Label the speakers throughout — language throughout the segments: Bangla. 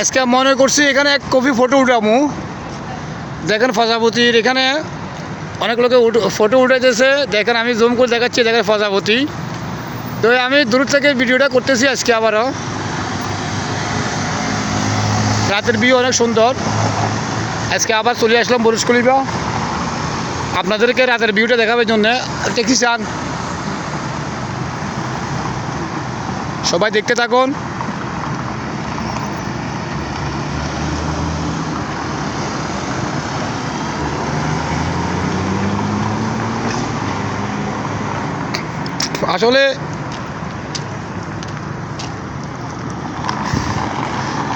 Speaker 1: আজকে মনে করছি এখানে এক কপি ফটো উঠামু দেখেন প্রজাপতির এখানে অনেক লোকে ফটো উঠাইতেছে। দেখেন আমি জুম করে দেখাচ্ছি, দেখেন প্রজাপতি। তো আমি দূর থেকে ভিডিওটা করতেছি আজকে আবারও। রাতের বিয়ে অনেক সুন্দর। আজকে আবার চলে আসলাম বরুষ কলিবা আপনাদেরকে রাতের ভিউটা দেখাবার জন্য। দেখি চান সবাই দেখতে থাকুন। আসলে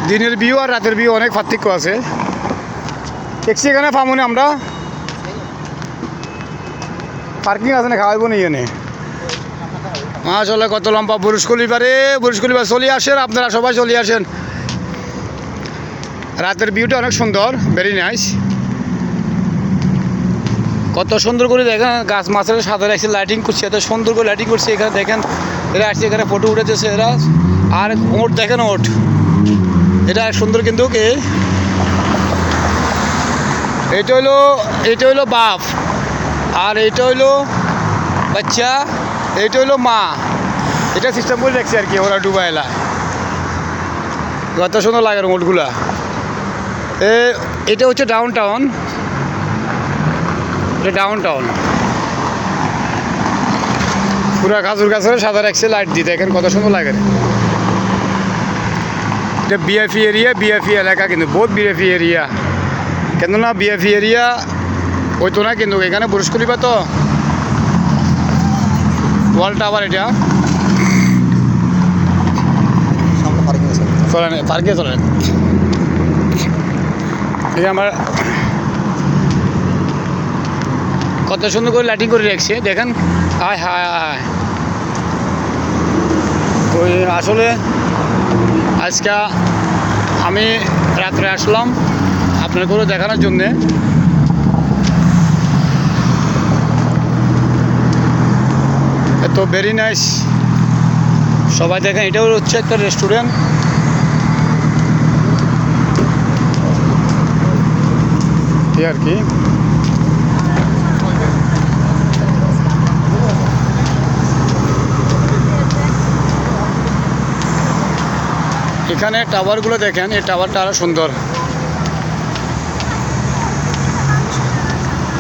Speaker 1: দিনের ভিউ আর রাতের ভিউ অনেক পার্থক্য আছে। দেখছি এখানে ফামুনে আমরা। পার্কিং আছে না, খাওয়াইবো নি এনে আসলে কত লম্বা বুরুষ কলিবারে বুরুষ কলিবার চলে আসেন, আপনারা সবাই চলে আসেন। রাতের ভিউটা অনেক সুন্দর ভেরি নাইস কত সুন্দর করে দেখেন, গাছ মাছের সাদা রাখছে লাইটিং করছে, এত সুন্দর করে লাইটিং করছে এখানে, দেখেন, এরা আসছে, এখানে ফটো উঠেছে এরা। আর ওট, দেখেন ওট। এটা সুন্দর কিন্তু, কে? এটা হইল এটা হইল বাপ। আর এটা হইল বাচ্চা এইটা হইল মা। এটা সিস্টেম করে দেখছি আর কি, ওরা ডুবাইলা কত সুন্দর লাগে মোটগুলা এ, এটা হচ্ছে ডাউন টাউন এটা ডাউন টাউন পুরা খাজুর গাছের সাদা রাখছে লাইট দিতে। দেখেন কত সুন্দর লাগে এটা বিএফি এরিয়া বিএফি এলাকা কিন্তু বহুত বিএফি এরিয়া কেননা বিএফি এরিয়া ওই তো না কিন্তু এখানে বুরুষ করিবা তো। ওয়াল টাওয়ার এটা।
Speaker 2: সামনে পার্কিং আছে।
Speaker 1: চলেন পার্কে চলেন এই আমার কত সুন্দর করে লাইটিং করে রাখছে। দেখেন হায় হায় ওই আসলে আজকে আমি রাত্রে আসলাম আপনার করে দেখানোর জন্যে। তো ভেরি নাইস সবাই দেখেন, এটাও হচ্ছে একটা রেস্টুরেন্ট আর কি? এখানে টাওয়ারগুলো দেখেন, এই টাওয়ারটা আরও সুন্দর।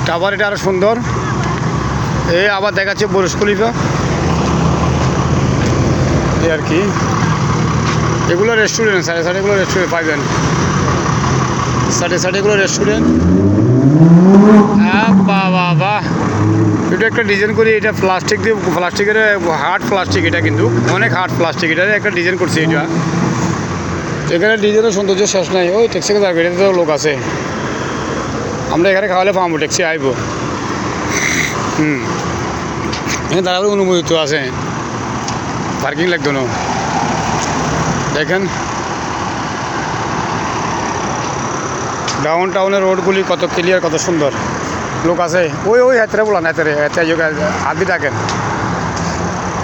Speaker 1: টাওয়ার এটা আরও সুন্দর। এই আবার দেখাচ্ছে বুরুজ খলিফা। এই আর কি। এগুলো রেস্টুরেন্ট সাইডে সাইডে এগুলো রেস্টুরেন্ট পাইবেন। সাইডে সাইডে এগুলো রেস্টুরেন্ট বাবা বাহ এটা একটা ডিজাইন করি, এটা প্লাস্টিক দিয়ে প্লাস্টিকের হার্ড প্লাস্টিক এটা কিন্তু। অনেক হার্ড প্লাস্টিক এটা একটা ডিজাইন করছি এটা। এখানে ডিজাইনের সৌন্দর্য শেষ নাই ওই ট্যাক্সিকে যাবে এটাতে লোক আছে আমরা এখানে খাওয়ালে পাবো ট্যাক্সি আইব হুম এখানে দাঁড়াবার অনুমোদিত আছে পার্কিং লাগতো না দেখেন ডাউন টাউনের রোডগুলি কত ক্লিয়ার কত সুন্দর লোক আছে ওই ওই হেতরে বলা হেতরে হেতে আদি ডাকেন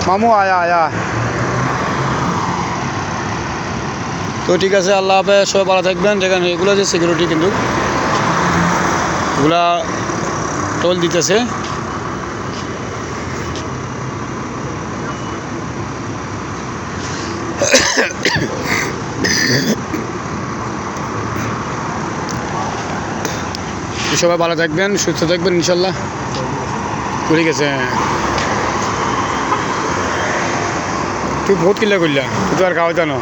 Speaker 1: মামু আয়া আয়া তো ঠিক আছে, আল্লাহ হাফেজ, সবাই ভালো থাকবেন। দেখেন এগুলো যে সিকিউরিটি কিন্তু, এগুলা টোল দিতেছে। সবাই ভালো থাকবেন, সুস্থ থাকবেন, ইনশাল্লাহ। করে গেছে। তুই বহুত কিল্লা করলা? তুই আর খাওয়া জানো